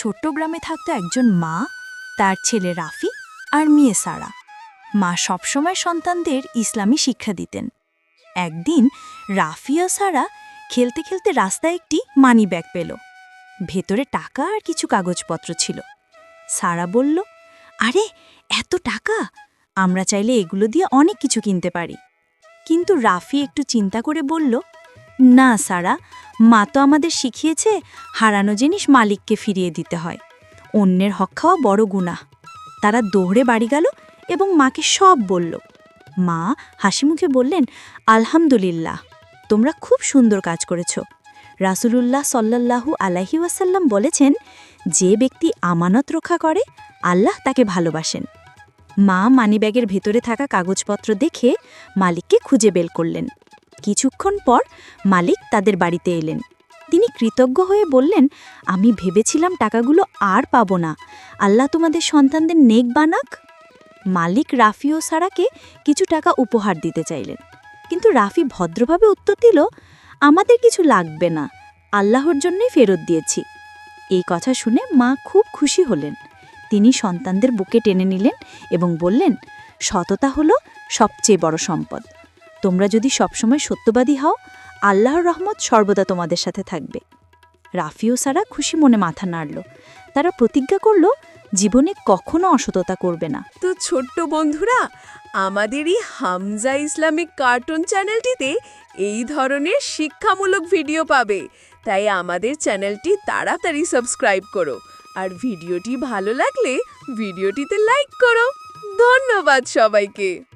ছোট্ট গ্রামে থাকতো একজন মা, তার ছেলে রাফি আর মেয়ে সারা। মা সবসময় সন্তানদের ইসলামী শিক্ষা দিতেন। একদিন রাফি ও সারা খেলতে খেলতে রাস্তায় একটি মানি ব্যাগ পেল। ভেতরে টাকা আর কিছু কাগজপত্র ছিল। সারা বলল, আরে, এত টাকা? আমরা চাইলে এগুলো দিয়ে অনেক কিছু কিনতে পারি। কিন্তু রাফি একটু চিন্তা করে বলল না, সারা। মা তো আমাদের শিখিয়েছে, হারানো জিনিস মালিককে ফিরিয়ে দিতে হয়। অন্যের হক খাওয়া বড় গুনাহ। তারা দৌড়ে বাড়ি গেল এবং মাকে সব বলল। মা হাসিমুখে বললেন, আলহামদুলিল্লাহ, তোমরা খুব সুন্দর কাজ করেছ। রাসূলুল্লাহ সল্লাল্লাহু আলাহি ওয়াসাল্লাম বলেছেন, যে ব্যক্তি আমানত রক্ষা করে, আল্লাহ তাকে ভালোবাসেন। মা মানিব্যাগের ভেতরে থাকা কাগজপত্র দেখে মালিককে খুঁজে বের করলেন। কিছুক্ষণ পর মালিক তাদের বাড়িতে এলেন। তিনি কৃতজ্ঞ হয়ে বললেন, আমি ভেবেছিলাম টাকাগুলো আর পাবো না। আল্লাহ তোমাদের সন্তানদের নেক বানাক। মালিক রাফি ও সারাকে কিছু টাকা উপহার দিতে চাইলেন। কিন্তু রাফি ভদ্রভাবে উত্তর দিল, আমাদের কিছু লাগবে না। আল্লাহর জন্যই ফেরত দিয়েছি। এই কথা শুনে মা খুব খুশি হলেন। তিনি সন্তানদের বুকে টেনে নিলেন এবং বললেন, সততা হলো সবচেয়ে বড় সম্পদ। তোমরা যদি সবসময় সত্যবাদী হও, আল্লাহর রহমত সর্বদা তোমাদের সাথে থাকবে। রাফি ও সারা খুশি মনে মাথা নাড়ল। তারা প্রতিজ্ঞা করল, জীবনে কখনো অসততা করবে না। তো ছোট্ট বন্ধুরা আমাদের এই হামজা ইসলামিক কার্টুন চ্যানেলটিতে এই ধরনের শিক্ষামূলক ভিডিও পাবে। তাই আমাদের চ্যানেলটি তাড়াতাড়ি সাবস্ক্রাইব করো। আর ভিডিওটি ভালো লাগলে ভিডিওটিতে লাইক করো। ধন্যবাদ সবাইকে।